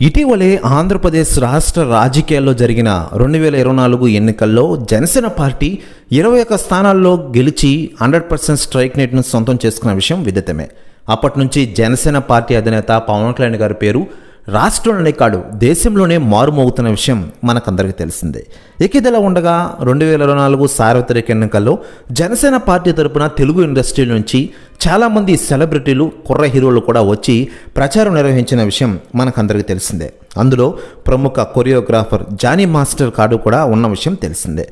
ఇటీవలే ఆంధ్రప్రదేశ్ రాష్ట్ర రాజకీయాల్లో జరిగిన రెండు వేల ఇరవై నాలుగు ఎన్నికల్లో జనసేన పార్టీ ఇరవై ఒక్క స్థానాల్లో గెలిచి హండ్రెడ్ పర్సెంట్ స్ట్రైక్ రేట్ను సొంతం చేసుకున్న విషయం విదితమే. అప్పటి నుంచి జనసేన పార్టీ అధినేత పవన్ కళ్యాణ్ గారి పేరు రాష్ట్రంలోనే కాడు దేశంలోనే మారుమోగుతున్న విషయం మనకందరికీ తెలిసిందే. ఇక ఉండగా రెండు వేల ఇరవై నాలుగు సార్వత్రిక ఎన్నికల్లో జనసేన పార్టీ తరపున తెలుగు ఇండస్ట్రీ నుంచి చాలామంది సెలబ్రిటీలు కుర్ర హీరోలు కూడా వచ్చి ప్రచారం నిర్వహించిన విషయం మనకందరికీ తెలిసిందే. అందులో ప్రముఖ కొరియోగ్రాఫర్ జానీ మాస్టర్ కార్డు కూడా ఉన్న విషయం తెలిసిందే.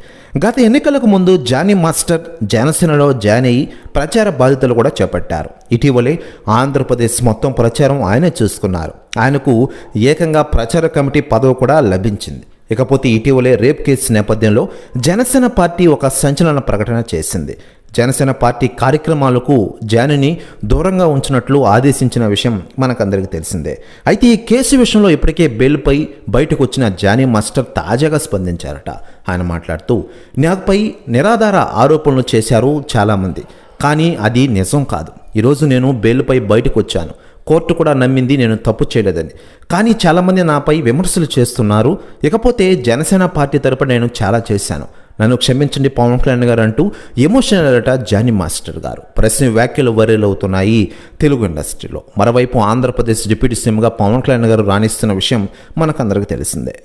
గత ఎన్నికలకు ముందు జానీ మాస్టర్ జనసేనలో జానీ అయ్యి ప్రచార బాధ్యతలు కూడా చేపట్టారు. ఇటీవలే ఆంధ్రప్రదేశ్ మొత్తం ప్రచారం ఆయనే చూసుకున్నారు. ఆయనకు ఏకంగా ప్రచార కమిటీ పదవి కూడా లభించింది. ఇకపోతే ఇటీవలే రేప్ కేసు నేపథ్యంలో జనసేన పార్టీ ఒక సంచలన ప్రకటన చేసింది. జనసేన పార్టీ కార్యక్రమాలకు జానిని దూరంగా ఉంచినట్లు ఆదేశించిన విషయం మనకందరికీ తెలిసిందే. అయితే ఈ కేసు విషయంలో ఇప్పటికే బెయిల్పై బయటకు వచ్చిన జానీ మాస్టర్ తాజాగా స్పందించారట. ఆయన మాట్లాడుతూ నాపై నిరాధార ఆరోపణలు చేశారు చాలామంది. కానీ అది నిజం కాదు. ఈరోజు నేను బెయిల్పై బయటకు వచ్చాను. కోర్టు కూడా నమ్మింది నేను తప్పు చేయలేదని. కానీ చాలామంది నాపై విమర్శలు చేస్తున్నారు. ఇకపోతే జనసేన పార్టీ తరపున నేను చాలా చేశాను. నన్ను క్షమించండి పవన్ కళ్యాణ్ గారు అంటూ ఎమోషనల్ అట జానీ మాస్టర్ గారు. ప్రశ్న వ్యాఖ్యలు వైరల్ అవుతున్నాయి తెలుగు ఇండస్ట్రీలో. మరోవైపు ఆంధ్రప్రదేశ్ డిప్యూటీ సీఎంగా పవన్ కళ్యాణ్ గారు రాణిస్తున్న విషయం మనకందరికీ తెలిసిందే.